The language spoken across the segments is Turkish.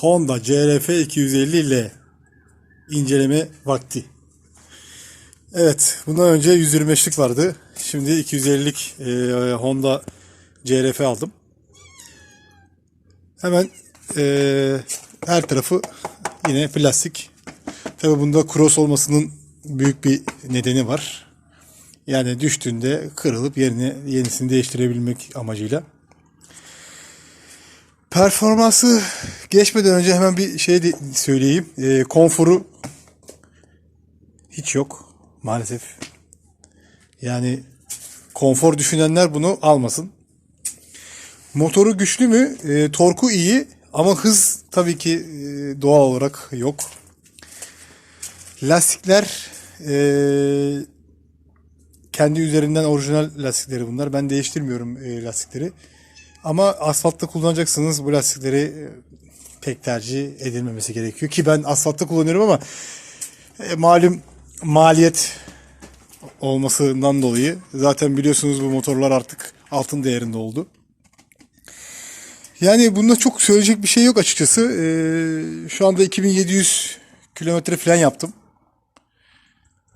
Honda CRF 250 ile inceleme vakti. Evet, bundan önce 125'lik vardı. Şimdi 250'lik e, Honda CRF aldım. Hemen e, her tarafı yine plastik. Tabi bunda cross olmasının büyük bir nedeni var. Yani düştüğünde kırılıp yerine yenisini değiştirebilmek amacıyla. Performansı geçmeden önce hemen bir şey de söyleyeyim. E, konforu hiç yok maalesef. Yani konfor düşünenler bunu almasın. Motoru güçlü mü? E, torku iyi ama hız tabii ki e, doğal olarak yok. Lastikler e, kendi üzerinden orijinal lastikleri bunlar. Ben değiştirmiyorum e, lastikleri. Ama asfaltta kullanacaksınız bu lastikleri e, pek tercih edilmemesi gerekiyor. Ki ben asfaltta kullanıyorum ama e, malum maliyet olmasından dolayı zaten biliyorsunuz bu motorlar artık altın değerinde oldu. Yani bunda çok söyleyecek bir şey yok açıkçası. Ee, şu anda 2700 kilometre falan yaptım.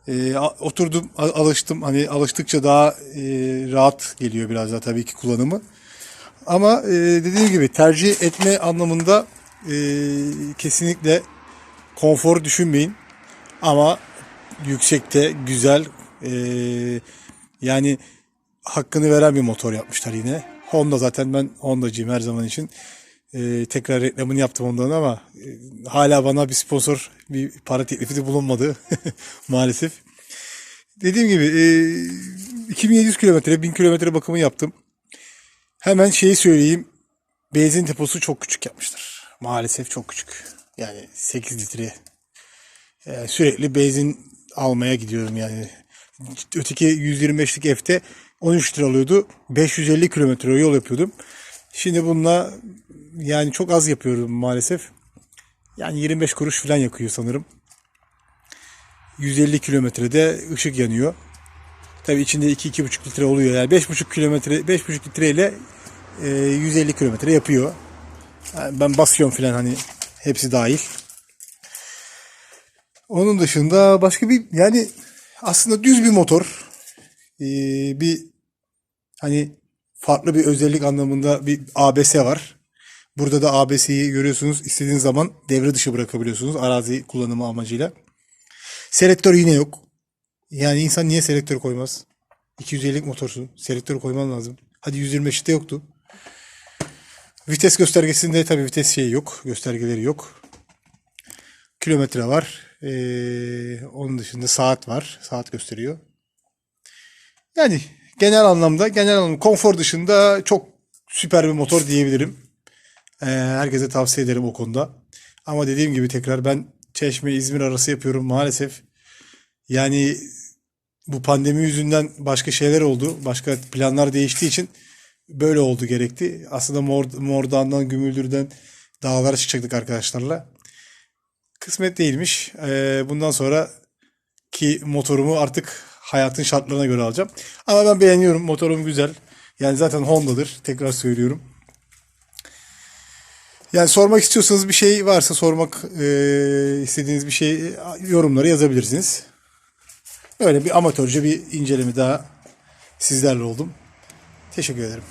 Ee, oturdum, alıştım. Hani alıştıkça daha e, rahat geliyor biraz daha tabii ki kullanımı. Ama e, dediğim gibi tercih etme anlamında e, kesinlikle konfor düşünmeyin. Ama yüksekte güzel e, yani hakkını veren bir motor yapmışlar yine. Honda zaten ben Honda'cıyım her zaman için. E, tekrar reklamını yaptım Honda'nın ama e, hala bana bir sponsor bir para teklifi de bulunmadı maalesef. Dediğim gibi e, 2700 kilometre 1000 kilometre bakımı yaptım. Hemen şeyi söyleyeyim. Benzin deposu çok küçük yapmışlar. Maalesef çok küçük. Yani 8 litre. Yani sürekli benzin almaya gidiyorum yani. Öteki 125'lik F'te 13 lira alıyordu. 550 kilometre yol yapıyordum. Şimdi bununla yani çok az yapıyorum maalesef. Yani 25 kuruş falan yakıyor sanırım. 150 kilometrede ışık yanıyor. Tabii içinde 2-2,5 litre oluyor. Yani 5,5 kilometre 5,5 litre ile e, 150 kilometre yapıyor. Yani ben basıyorum falan hani hepsi dahil. Onun dışında başka bir yani aslında düz bir motor. Ee, bir hani farklı bir özellik anlamında bir ABS var. Burada da ABS'yi görüyorsunuz. İstediğiniz zaman devre dışı bırakabiliyorsunuz arazi kullanımı amacıyla. Selektör yine yok. Yani insan niye selektör koymaz? 250'lik motorsun. Selektör koyman lazım. Hadi 125'te yoktu. Vites göstergesinde tabii vites şeyi yok. Göstergeleri yok. Kilometre var. Ee, onun dışında saat var. Saat gösteriyor. Yani genel anlamda, genel anlamda konfor dışında çok süper bir motor diyebilirim. Ee, herkese tavsiye ederim o konuda. Ama dediğim gibi tekrar ben Çeşme İzmir arası yapıyorum maalesef. Yani bu pandemi yüzünden başka şeyler oldu. Başka planlar değiştiği için böyle oldu gerekti. Aslında Mor, Mordan'dan, Gümüldür'den dağlara çıkacaktık arkadaşlarla. Kısmet değilmiş. Ee, bundan sonra ki motorumu artık hayatın şartlarına göre alacağım. Ama ben beğeniyorum. Motorum güzel. Yani zaten Honda'dır. Tekrar söylüyorum. Yani sormak istiyorsanız bir şey varsa sormak e, istediğiniz bir şey e, yorumlara yazabilirsiniz. Böyle bir amatörce bir inceleme daha sizlerle oldum. Teşekkür ederim.